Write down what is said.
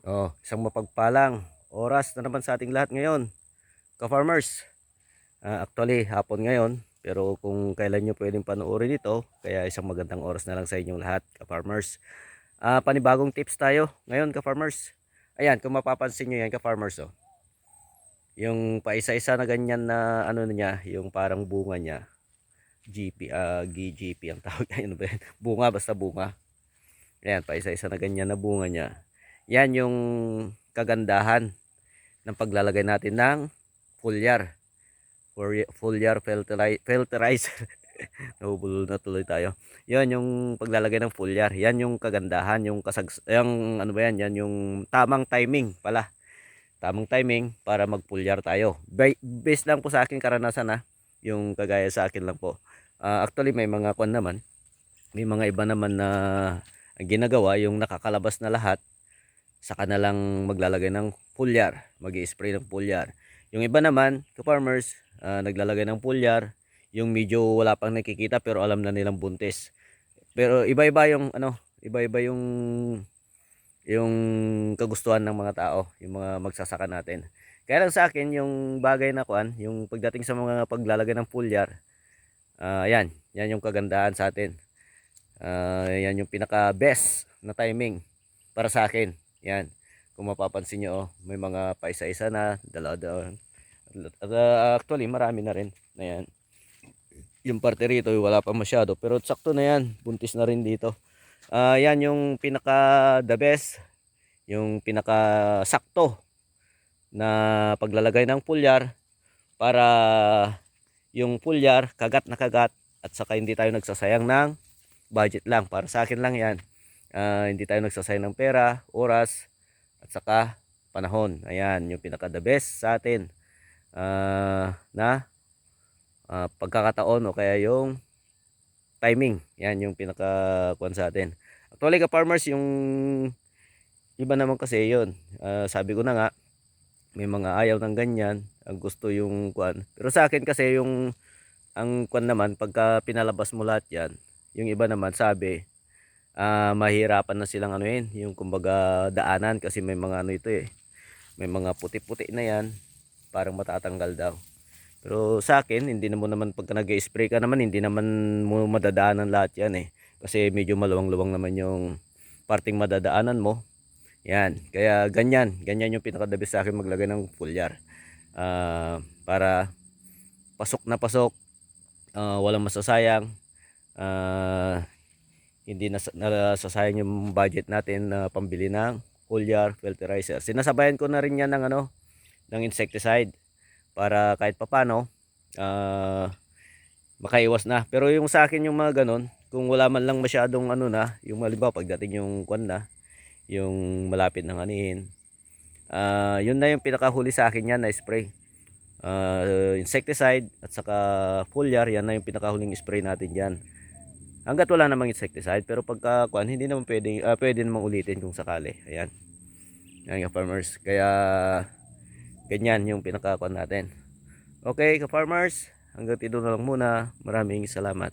Oh, isang mapagpalang oras na naman sa ating lahat ngayon. Ka-farmers. Ah, actually, hapon ngayon. Pero kung kailan nyo pwedeng panoorin ito, kaya isang magandang oras na lang sa inyong lahat, ka-farmers. Ah, panibagong tips tayo ngayon, ka-farmers. Ayan, kung mapapansin nyo yan, ka-farmers, oh. Yung paisa-isa na ganyan na ano na niya, yung parang bunga niya. GP, ah, GGP ang tawag. Ba yan? Bunga, basta bunga. Ayan, paisa-isa na ganyan na bunga niya. Yan yung kagandahan ng paglalagay natin ng foliar. Foli- Foliar filterizer. Nahubulol na tuloy tayo. Yan yung paglalagay ng foliar. Yan yung kagandahan, yung kasag yung ano ba yan? Yan yung tamang timing pala. Tamang timing para mag-foliar tayo. Ba- Based lang po sa aking karanasan ha. Yung kagaya sa akin lang po. Ah, actually may mga kwan naman. May mga iba naman na ginagawa yung nakakalabas na lahat saka na lang maglalagay ng foliar, mag spray ng foliar. Yung iba naman, ka-farmers, ah, naglalagay ng foliar, yung medyo wala pang nakikita pero alam na nilang buntis. Pero iba-iba yung ano, iba-iba yung yung kagustuhan ng mga tao, yung mga magsasaka natin. Kaya lang sa akin, yung bagay na kuan, yung pagdating sa mga paglalagay ng foliar, ah yan, yan yung kagandahan sa atin. Ah, yan yung pinaka best na timing para sa akin. Yan. Kung mapapansin nyo, oh, may mga paisa-isa na, dalawa-dalawa. At, uh, actually, marami na rin. Na yan. Yung parte rito, wala pa masyado. Pero sakto na yan. Buntis na rin dito. Ah, yan yung pinaka the best. Yung pinaka sakto na paglalagay ng pulyar para yung pulyar kagat na kagat at saka hindi tayo nagsasayang ng budget lang. Para sa akin lang yan. Ah, hindi tayo nagsasayang ng pera, oras, at saka panahon. Ayan, yung pinaka the best sa atin ah, na ah, pagkakataon o kaya yung timing. Yan yung pinaka kuan sa atin. Actually ka farmers yung iba naman kasi yun. Ah, sabi ko na nga may mga ayaw ng ganyan, ang gusto yung kuan. Pero sa akin kasi yung ang kuan naman pagka pinalabas mo lahat yan, yung iba naman sabi ah mahirapan na silang ano yun, yung kumbaga daanan kasi may mga ano ito eh. May mga puti-puti na yan, parang matatanggal daw. Pero sa akin, hindi naman naman pagka nag-spray ka naman, hindi naman mo madadaanan lahat yan eh. Kasi medyo maluwang-luwang naman yung parting madadaanan mo. Yan, kaya ganyan, ganyan yung pinakadabi sa akin maglagay ng foliar. Ah, para pasok na pasok, ah, walang masasayang. Ah, hindi nas- nasasayang yung budget natin na pambili ng foliar fertilizer. Sinasabayan ko na rin yan ng ano, ng insecticide para kahit papano ah makaiwas na. Pero yung sa akin yung mga ganon, kung wala man lang masyadong ano na, yung halimbawa pagdating yung kwan na, yung malapit ng anihin, ah yun na yung pinakahuli sa akin yan na spray. Ah, insecticide at saka foliar, yan na yung pinakahuling spray natin diyan. Hanggat wala namang insecticide, pero pagka kuan hindi naman pwedeng ah, pwede namang ulitin kung sakali. Ayan. Yan yung farmers. Kaya ganyan yung pinakakuan natin. Okay, ka-farmers, hanggang dito na lang muna. Maraming salamat.